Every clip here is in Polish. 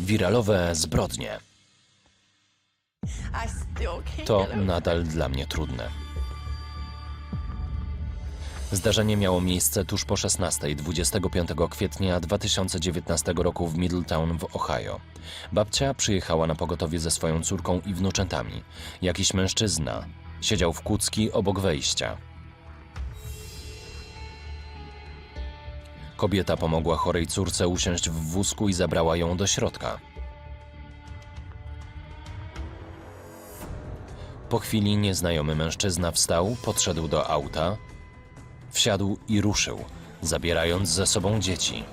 Wiralowe zbrodnie. To nadal dla mnie trudne. Zdarzenie miało miejsce tuż po 16, 25 kwietnia 2019 roku w Middletown w Ohio. Babcia przyjechała na pogotowie ze swoją córką i wnuczętami. Jakiś mężczyzna siedział w kucki obok wejścia. Kobieta pomogła chorej córce usiąść w wózku i zabrała ją do środka. Po chwili nieznajomy mężczyzna wstał, podszedł do auta, wsiadł i ruszył, zabierając ze sobą dzieci.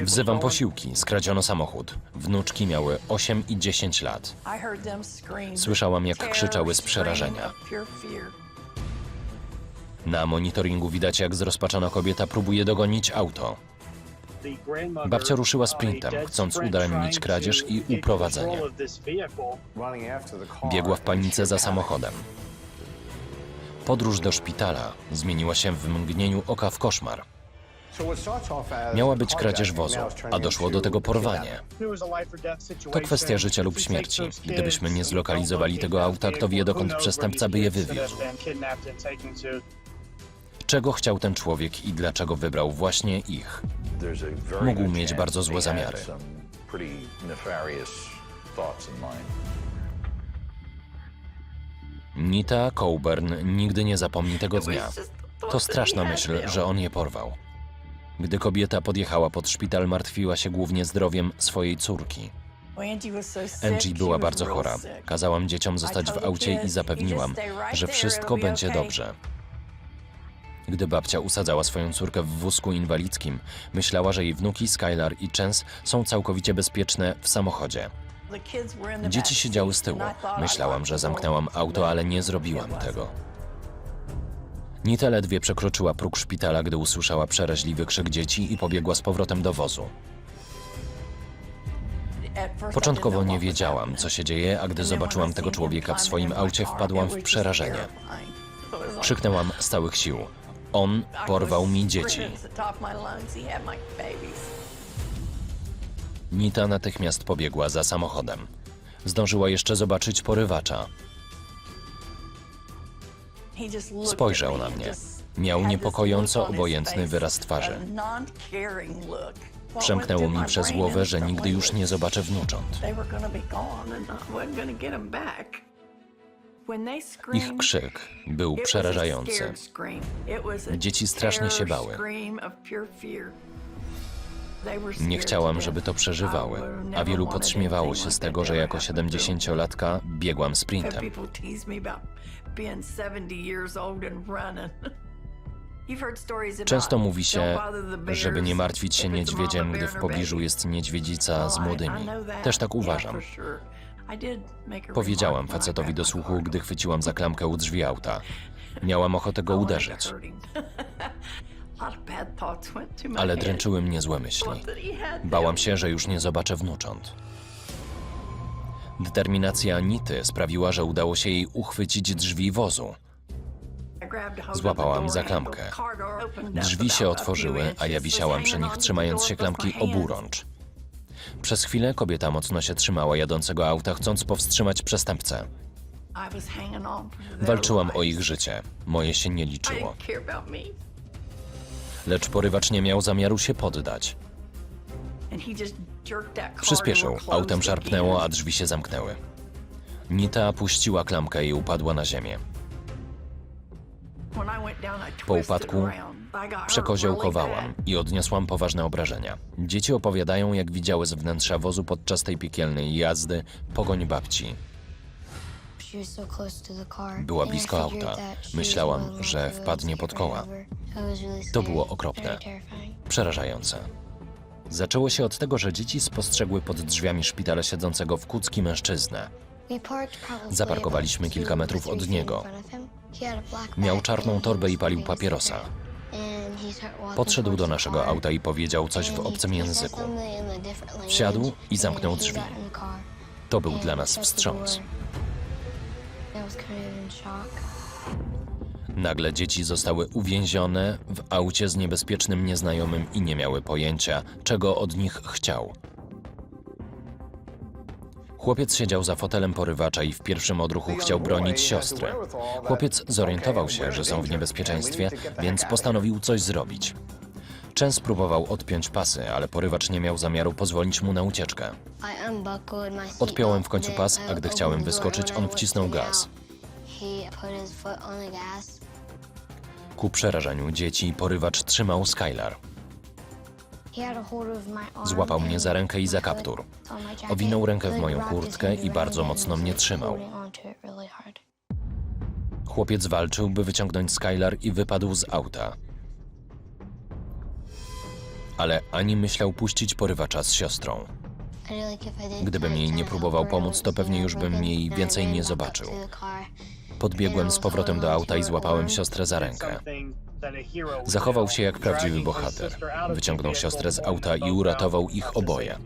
Wzywam posiłki, skradziono samochód. Wnuczki miały 8 i 10 lat. Słyszałam, jak krzyczały z przerażenia. Na monitoringu widać, jak zrozpaczona kobieta próbuje dogonić auto. Babcia ruszyła sprintem, chcąc udaremnić kradzież i uprowadzenie. Biegła w panice za samochodem. Podróż do szpitala zmieniła się w mgnieniu oka w koszmar. Miała być kradzież wozu, a doszło do tego porwanie. To kwestia życia lub śmierci. Gdybyśmy nie zlokalizowali tego auta, kto wie, dokąd przestępca by je wywiózł. Czego chciał ten człowiek i dlaczego wybrał właśnie ich? Mógł mieć bardzo złe zamiary. Nita Coburn nigdy nie zapomni tego dnia. To straszna myśl, że on je porwał. Gdy kobieta podjechała pod szpital, martwiła się głównie zdrowiem swojej córki. Angie była bardzo chora. Kazałam dzieciom zostać w aucie i zapewniłam, że wszystko będzie dobrze. Gdy babcia usadzała swoją córkę w wózku inwalidzkim, myślała, że jej wnuki Skylar i Chance są całkowicie bezpieczne w samochodzie. Dzieci siedziały z tyłu. Myślałam, że zamknęłam auto, ale nie zrobiłam tego. Nita ledwie przekroczyła próg szpitala, gdy usłyszała przeraźliwy krzyk dzieci i pobiegła z powrotem do wozu. Początkowo nie wiedziałam, co się dzieje, a gdy zobaczyłam tego człowieka w swoim aucie, wpadłam w przerażenie. Krzyknęłam z całych sił. On porwał mi dzieci. Nita natychmiast pobiegła za samochodem. Zdążyła jeszcze zobaczyć porywacza. Spojrzał na mnie. Miał niepokojąco obojętny wyraz twarzy. Przemknęło mi przez głowę, że nigdy już nie zobaczę wnucząt. Ich krzyk był przerażający. Dzieci strasznie się bały. Nie chciałam, żeby to przeżywały, a wielu podśmiewało się z tego, że jako 70-latka biegłam sprintem. Często mówi się, żeby nie martwić się niedźwiedziem, gdy w pobliżu jest niedźwiedzica z młodymi. Też tak uważam. Powiedziałam facetowi do słuchu, gdy chwyciłam za klamkę u drzwi auta. Miałam ochotę go uderzyć, ale dręczyły mnie złe myśli. Bałam się, że już nie zobaczę wnucząt. Determinacja Anity sprawiła, że udało się jej uchwycić drzwi wozu. Złapałam za klamkę. Drzwi się otworzyły, a ja wisiałam przy nich, trzymając się klamki oburącz. Przez chwilę kobieta mocno się trzymała jadącego auta, chcąc powstrzymać przestępcę. Walczyłam o ich życie. Moje się nie liczyło. Lecz porywacz nie miał zamiaru się poddać. Przyspieszył, autem szarpnęło, a drzwi się zamknęły. Nita puściła klamkę i upadła na ziemię. Po upadku Przekoziołkowałam i odniosłam poważne obrażenia. Dzieci opowiadają, jak widziały z wnętrza wozu podczas tej piekielnej jazdy pogoń babci. Była blisko auta. Myślałam, że wpadnie pod koła. To było okropne. Przerażające. Zaczęło się od tego, że dzieci spostrzegły pod drzwiami szpitala siedzącego w kucki mężczyznę. Zaparkowaliśmy kilka metrów od niego. Miał czarną torbę i palił papierosa. Podszedł do naszego auta i powiedział coś w obcym języku. Wsiadł i zamknął drzwi. To był dla nas wstrząs. Nagle dzieci zostały uwięzione w aucie z niebezpiecznym nieznajomym i nie miały pojęcia, czego od nich chciał. Chłopiec siedział za fotelem porywacza i w pierwszym odruchu chciał bronić siostrę. Chłopiec zorientował się, że są w niebezpieczeństwie, więc postanowił coś zrobić. Częs próbował odpiąć pasy, ale porywacz nie miał zamiaru pozwolić mu na ucieczkę. Odpiąłem w końcu pas, a gdy chciałem wyskoczyć, on wcisnął gaz. Ku przerażeniu dzieci porywacz trzymał Skylar. Złapał mnie za rękę i za kaptur. Owinął rękę w moją kurtkę i bardzo mocno mnie trzymał. Chłopiec walczył, by wyciągnąć Skylar i wypadł z auta. Ale ani myślał puścić porywacza z siostrą. Gdybym jej nie próbował pomóc, to pewnie już bym jej więcej nie zobaczył. Podbiegłem z powrotem do auta i złapałem siostrę za rękę. Zachował się jak prawdziwy bohater. Wyciągnął siostrę z auta i uratował ich oboje.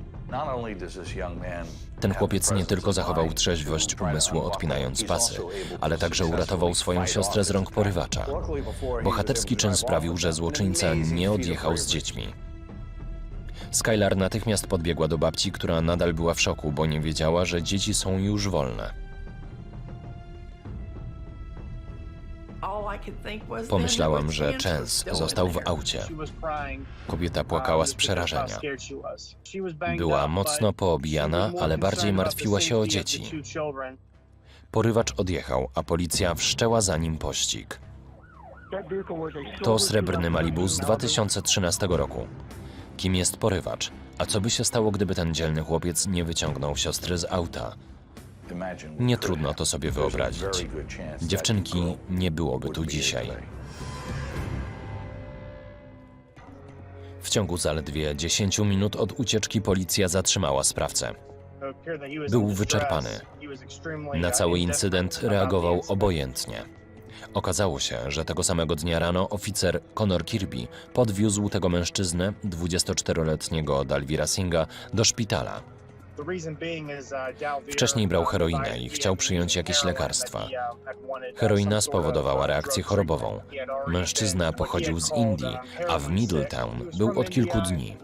Ten chłopiec nie tylko zachował trzeźwość umysłu odpinając pasy, ale także uratował swoją siostrę z rąk porywacza. Bohaterski czyn sprawił, że złoczyńca nie odjechał z dziećmi. Skylar natychmiast podbiegła do babci, która nadal była w szoku, bo nie wiedziała, że dzieci są już wolne. Pomyślałam, że Chance został w aucie. Kobieta płakała z przerażenia. Była mocno poobijana, ale bardziej martwiła się o dzieci. Porywacz odjechał, a policja wszczęła za nim pościg. To srebrny Malibu z 2013 roku. Kim jest porywacz? A co by się stało, gdyby ten dzielny chłopiec nie wyciągnął siostry z auta? Nie trudno to sobie wyobrazić. Dziewczynki nie byłoby tu dzisiaj. W ciągu zaledwie 10 minut od ucieczki policja zatrzymała sprawcę. Był wyczerpany. Na cały incydent reagował obojętnie. Okazało się, że tego samego dnia rano oficer Conor Kirby podwiózł tego mężczyznę, 24-letniego Dalvira Singa, do szpitala. Wcześniej brał heroinę i chciał przyjąć jakieś lekarstwa. Heroina spowodowała reakcję chorobową. Mężczyzna pochodził z Indii, a w Middletown był od kilku dni.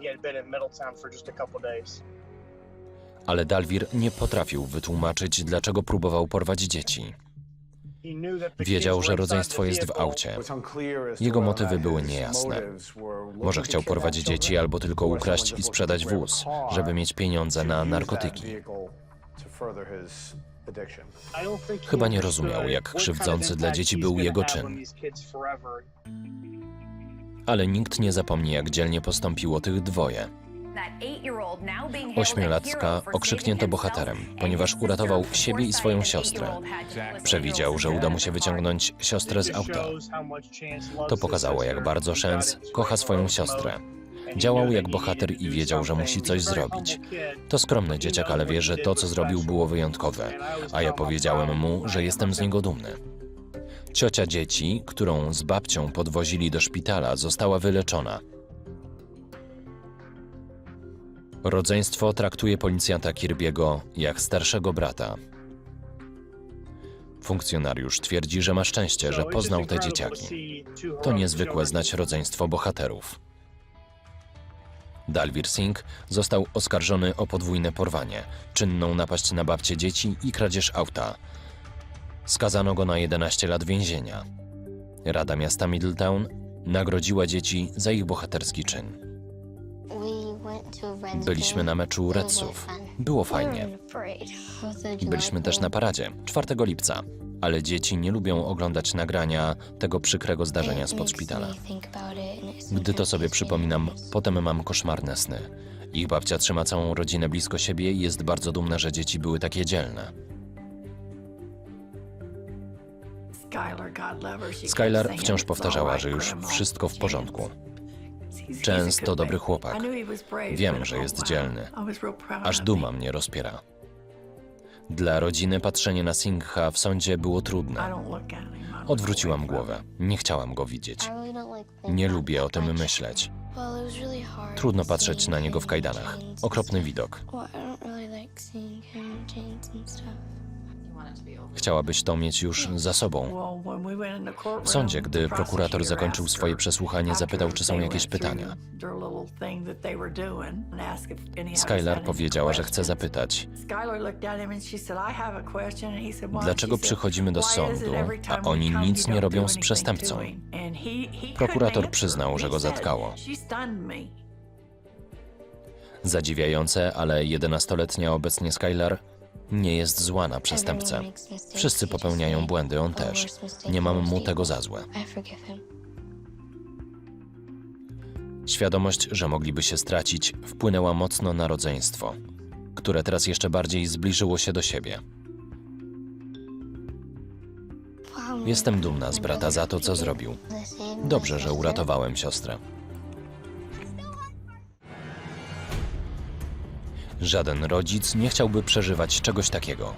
Ale Dalvir nie potrafił wytłumaczyć, dlaczego próbował porwać dzieci. Wiedział, że rodzeństwo jest w aucie. Jego motywy były niejasne. Może chciał porwać dzieci albo tylko ukraść i sprzedać wóz, żeby mieć pieniądze na narkotyki. Chyba nie rozumiał, jak krzywdzący dla dzieci był jego czyn. Ale nikt nie zapomni, jak dzielnie postąpiło tych dwoje. Ośmiolatka okrzyknięto bohaterem, ponieważ uratował siebie i swoją siostrę. Przewidział, że uda mu się wyciągnąć siostrę z auta. To pokazało, jak bardzo Shens kocha swoją siostrę. Działał jak bohater i wiedział, że musi coś zrobić. To skromny dzieciak, ale wie, że to, co zrobił, było wyjątkowe, a ja powiedziałem mu, że jestem z niego dumny. Ciocia dzieci, którą z babcią podwozili do szpitala, została wyleczona. Rodzeństwo traktuje policjanta Kirby'ego jak starszego brata. Funkcjonariusz twierdzi, że ma szczęście, że poznał te dzieciaki. To niezwykłe znać rodzeństwo bohaterów. Dalvir Singh został oskarżony o podwójne porwanie, czynną napaść na babcie dzieci i kradzież auta. Skazano go na 11 lat więzienia. Rada miasta Middletown nagrodziła dzieci za ich bohaterski czyn. Byliśmy na meczu Redsów. Było fajnie. Byliśmy też na paradzie 4 lipca. Ale dzieci nie lubią oglądać nagrania tego przykrego zdarzenia spod szpitala. Gdy to sobie przypominam, potem mam koszmarne sny. Ich babcia trzyma całą rodzinę blisko siebie i jest bardzo dumna, że dzieci były takie dzielne. Skylar wciąż powtarzała, że już wszystko w porządku. Często to dobry chłopak. Wiem, że jest dzielny. Aż duma mnie rozpiera. Dla rodziny patrzenie na Singha w sądzie było trudne. Odwróciłam głowę. Nie chciałam go widzieć. Nie lubię o tym myśleć. Trudno patrzeć na niego w kajdanach. Okropny widok. Chciałabyś to mieć już za sobą. W sądzie, gdy prokurator zakończył swoje przesłuchanie, zapytał, czy są jakieś pytania. Skylar powiedziała, że chce zapytać, Dlaczego przychodzimy do sądu, a oni nic nie robią z przestępcą? Prokurator przyznał, że go zatkało. Zadziwiające, ale 11-letnia obecnie Skylar nie jest zła na przestępcę. Wszyscy popełniają błędy, on też. Nie mam mu tego za złe. Świadomość, że mogliby się stracić, wpłynęła mocno na rodzeństwo, które teraz jeszcze bardziej zbliżyło się do siebie. Jestem dumna z brata za to, co zrobił. Dobrze, że uratowałem siostrę. Żaden rodzic nie chciałby przeżywać czegoś takiego.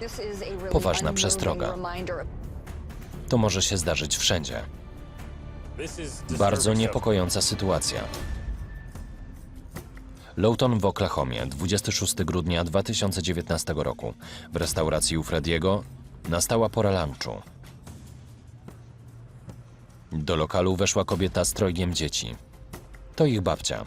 Poważna przestroga. To może się zdarzyć wszędzie. Bardzo niepokojąca sytuacja. Lowton w Oklahomie, 26 grudnia 2019 roku. W restauracji u Frediego nastała pora lunchu. Do lokalu weszła kobieta z trojgiem dzieci. To ich babcia.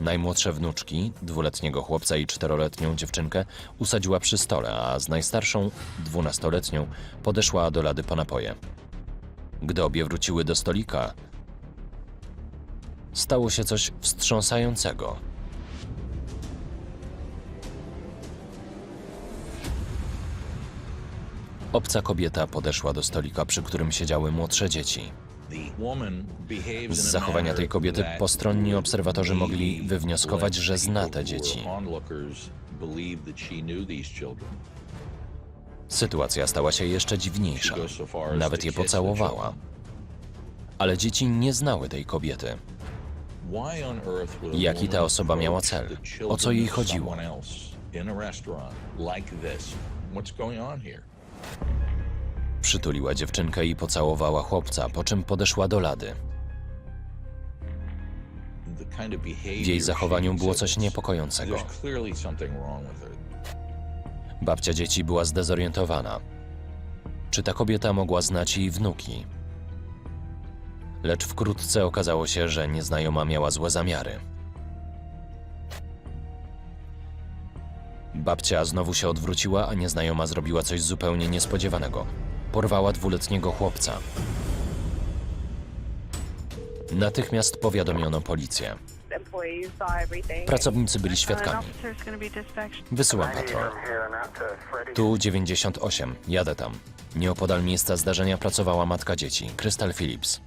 Najmłodsze wnuczki, dwuletniego chłopca i czteroletnią dziewczynkę, usadziła przy stole, a z najstarszą, dwunastoletnią, podeszła do lady po napoje. Gdy obie wróciły do stolika, stało się coś wstrząsającego. Obca kobieta podeszła do stolika, przy którym siedziały młodsze dzieci. Z zachowania tej kobiety postronni obserwatorzy mogli wywnioskować, że zna te dzieci. Sytuacja stała się jeszcze dziwniejsza. Nawet je pocałowała. Ale dzieci nie znały tej kobiety. Jaki ta osoba miała cel? O co jej chodziło? Przytuliła dziewczynkę i pocałowała chłopca, po czym podeszła do lady. W jej zachowaniu było coś niepokojącego. Babcia dzieci była zdezorientowana. Czy ta kobieta mogła znać jej wnuki? Lecz wkrótce okazało się, że nieznajoma miała złe zamiary. Babcia znowu się odwróciła, a nieznajoma zrobiła coś zupełnie niespodziewanego. Porwała dwuletniego chłopca. Natychmiast powiadomiono policję. Pracownicy byli świadkami. Wysyłam patrol. Tu 98, jadę tam. Nieopodal miejsca zdarzenia pracowała matka dzieci, Crystal Phillips.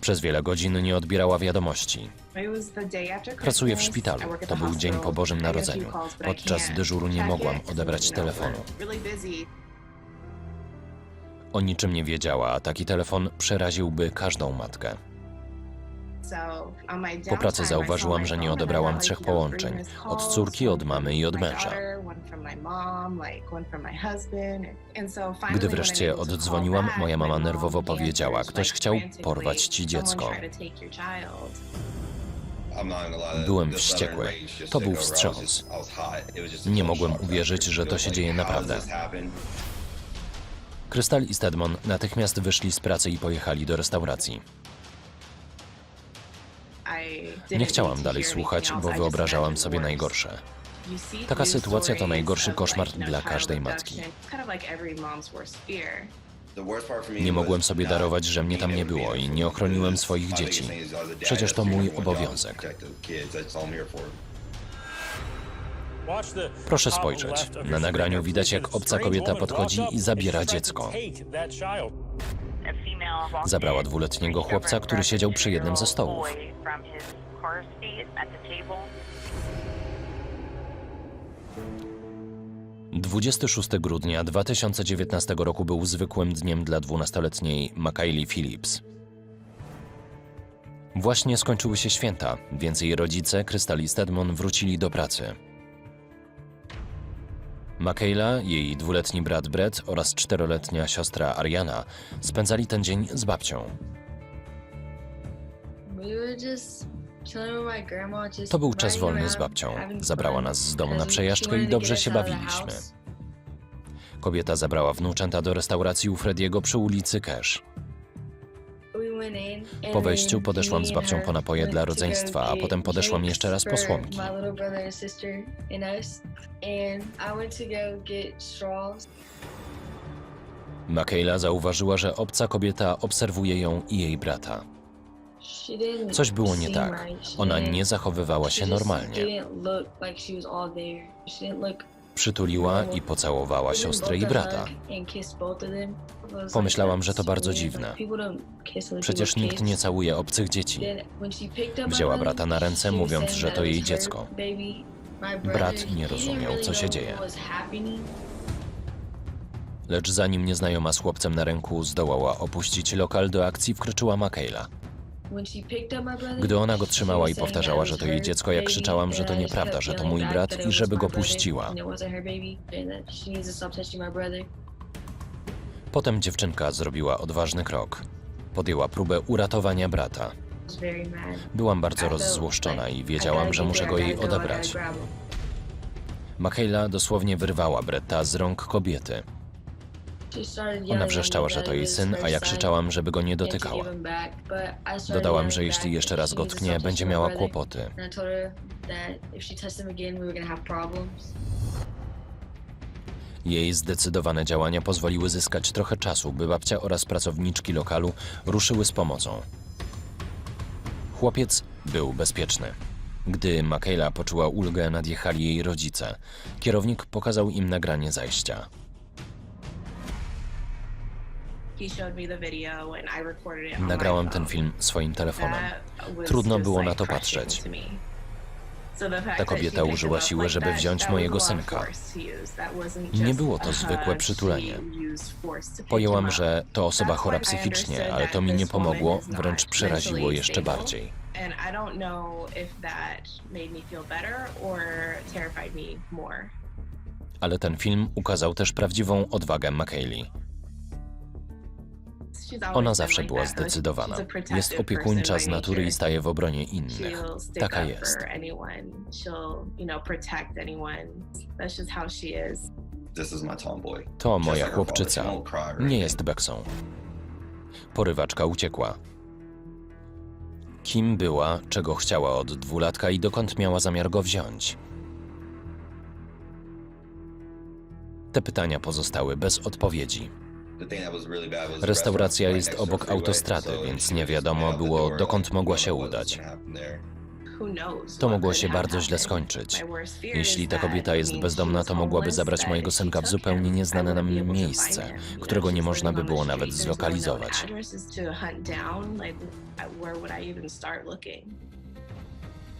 Przez wiele godzin nie odbierała wiadomości. Pracuję w szpitalu. To był dzień po Bożym Narodzeniu. Podczas dyżuru nie mogłam odebrać telefonu. O niczym nie wiedziała, a taki telefon przeraziłby każdą matkę. Po pracy zauważyłam, że nie odebrałam trzech połączeń. Od córki, od mamy i od męża. Gdy wreszcie oddzwoniłam, moja mama nerwowo powiedziała: Ktoś chciał porwać ci dziecko. Byłem wściekły. To był wstrząs. Nie mogłem uwierzyć, że to się dzieje naprawdę. Krystal i Stedmon natychmiast wyszli z pracy i pojechali do restauracji. Nie chciałam dalej słuchać, bo wyobrażałam sobie najgorsze. Taka sytuacja to najgorszy koszmar dla każdej matki. Nie mogłem sobie darować, że mnie tam nie było i nie ochroniłem swoich dzieci. Przecież to mój obowiązek. Proszę spojrzeć. Na nagraniu widać, jak obca kobieta podchodzi i zabiera dziecko. Zabrała dwuletniego chłopca, który siedział przy jednym ze stołów. 26 grudnia 2019 roku był zwykłym dniem dla 12-letniej Makaili Phillips. Właśnie skończyły się święta, więc jej rodzice, Krystal i Stedmon, wrócili do pracy. Makayla, jej dwuletni brat Brett oraz czteroletnia siostra Ariana spędzali ten dzień z babcią. To był czas wolny z babcią. Zabrała nas z domu na przejażdżkę i dobrze się bawiliśmy. Kobieta zabrała wnuczęta do restauracji u Frediego przy ulicy Cash. Po wejściu podeszłam z babcią po napoje dla rodzeństwa, a potem podeszłam jeszcze raz po słomki. Makayla zauważyła, że obca kobieta obserwuje ją i jej brata. Coś było nie tak. Ona nie zachowywała się normalnie. Przytuliła i pocałowała siostrę i brata. Pomyślałam, że to bardzo dziwne. Przecież nikt nie całuje obcych dzieci. Wzięła brata na ręce, mówiąc, że to jej dziecko. Brat nie rozumiał, co się dzieje. Lecz zanim nieznajoma z chłopcem na ręku zdołała opuścić lokal, do akcji wkroczyła Makayla. Gdy ona go trzymała i powtarzała, że to jej dziecko, ja krzyczałam, że to nieprawda, że to mój brat i żeby go puściła. Potem dziewczynka zrobiła odważny krok. Podjęła próbę uratowania brata. Byłam bardzo rozzłoszczona i wiedziałam, że muszę go jej odebrać. Makayla dosłownie wyrwała Bretta z rąk kobiety. Ona wrzeszczała, że to jej syn, a ja krzyczałam, żeby go nie dotykała. Dodałam, że jeśli jeszcze raz go tknie, będzie miała kłopoty. Jej zdecydowane działania pozwoliły zyskać trochę czasu, by babcia oraz pracowniczki lokalu ruszyły z pomocą. Chłopiec był bezpieczny. Gdy Makayla poczuła ulgę, nadjechali jej rodzice. Kierownik pokazał im nagranie zajścia. Nagrałam ten film swoim telefonem. Trudno było na to patrzeć. Ta kobieta użyła siły, żeby wziąć mojego synka. Nie było to zwykłe przytulenie. Pojęłam, że to osoba chora psychicznie, ale to mi nie pomogło, wręcz przeraziło jeszcze bardziej. Ale ten film ukazał też prawdziwą odwagę McKaylee. Ona zawsze była zdecydowana. Jest opiekuńcza z natury i staje w obronie innych. Taka jest. To moja chłopczyca. Nie jest beksą. Porywaczka uciekła. Kim była, czego chciała od dwulatka i dokąd miała zamiar go wziąć? Te pytania pozostały bez odpowiedzi. Restauracja jest obok autostrady, więc nie wiadomo było, dokąd mogła się udać. To mogło się bardzo źle skończyć. Jeśli ta kobieta jest bezdomna, to mogłaby zabrać mojego synka w zupełnie nieznane nam miejsce, którego nie można by było nawet zlokalizować.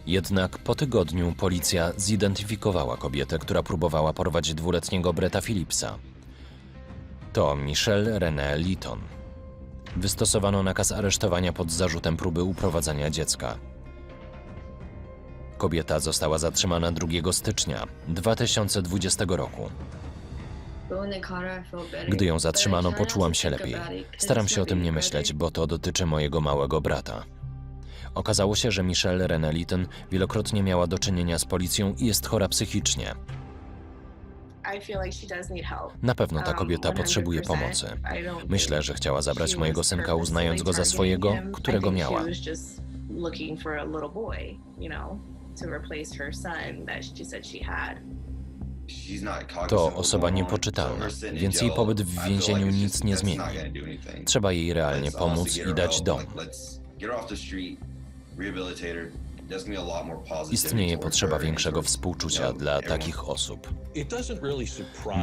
Jednak po tygodniu policja zidentyfikowała kobietę, która próbowała porwać dwuletniego Breta Phillipsa. To Michelle René Litton. Wystosowano nakaz aresztowania pod zarzutem próby uprowadzania dziecka. Kobieta została zatrzymana 2 stycznia 2020 roku. Gdy ją zatrzymano, poczułam się lepiej. Staram się o tym nie myśleć, bo to dotyczy mojego małego brata. Okazało się, że Michelle René Litton wielokrotnie miała do czynienia z policją i jest chora psychicznie. Na pewno ta kobieta potrzebuje pomocy. Myślę, że chciała zabrać mojego synka, uznając go za swojego, którego miała. To osoba niepoczytalna, więc jej pobyt w więzieniu nic nie zmieni. Trzeba jej realnie pomóc i dać dom. Istnieje potrzeba większego współczucia dla takich osób.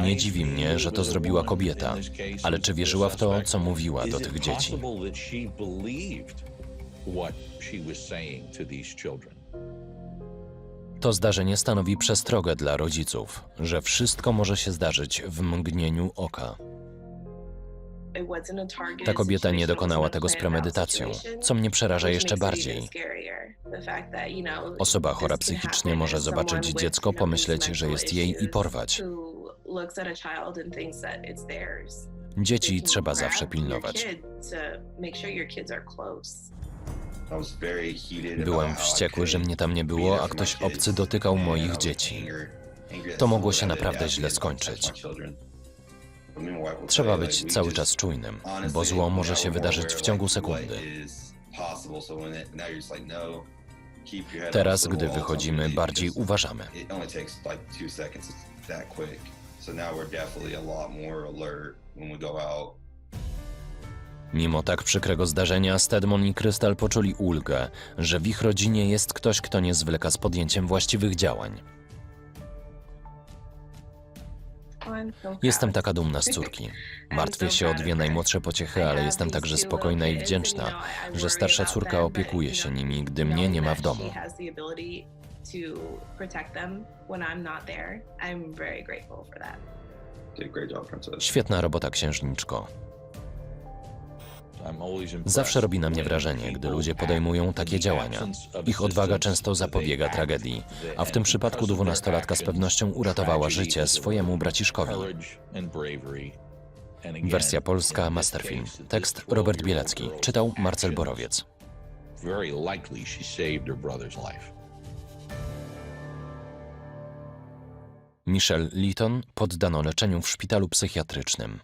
Nie dziwi mnie, że to zrobiła kobieta, ale czy wierzyła w to, co mówiła do tych dzieci? To zdarzenie stanowi przestrogę dla rodziców, że wszystko może się zdarzyć w mgnieniu oka. Ta kobieta nie dokonała tego z premedytacją, co mnie przeraża jeszcze bardziej. Osoba chora psychicznie może zobaczyć dziecko, pomyśleć, że jest jej i porwać. Dzieci trzeba zawsze pilnować. Byłem wściekły, że mnie tam nie było, a ktoś obcy dotykał moich dzieci. To mogło się naprawdę źle skończyć. Trzeba być cały czas czujnym, bo zło może się wydarzyć w ciągu sekundy. Teraz, gdy wychodzimy, bardziej uważamy. Mimo tak przykrego zdarzenia, Stedmon i Krystal poczuli ulgę, że w ich rodzinie jest ktoś, kto nie zwleka z podjęciem właściwych działań. Jestem taka dumna z córki. Martwię się o dwie najmłodsze pociechy, ale jestem także spokojna i wdzięczna, że starsza córka opiekuje się nimi, gdy mnie nie ma w domu. Świetna robota, księżniczko. Zawsze robi na mnie wrażenie, gdy ludzie podejmują takie działania. Ich odwaga często zapobiega tragedii, a w tym przypadku dwunastolatka z pewnością uratowała życie swojemu braciszkowi. Wersja polska Masterfilm. Tekst Robert Bielecki. Czytał Marcel Borowiec. Very likely she saved her brother's life. Michelle Litton poddano leczeniu w szpitalu psychiatrycznym.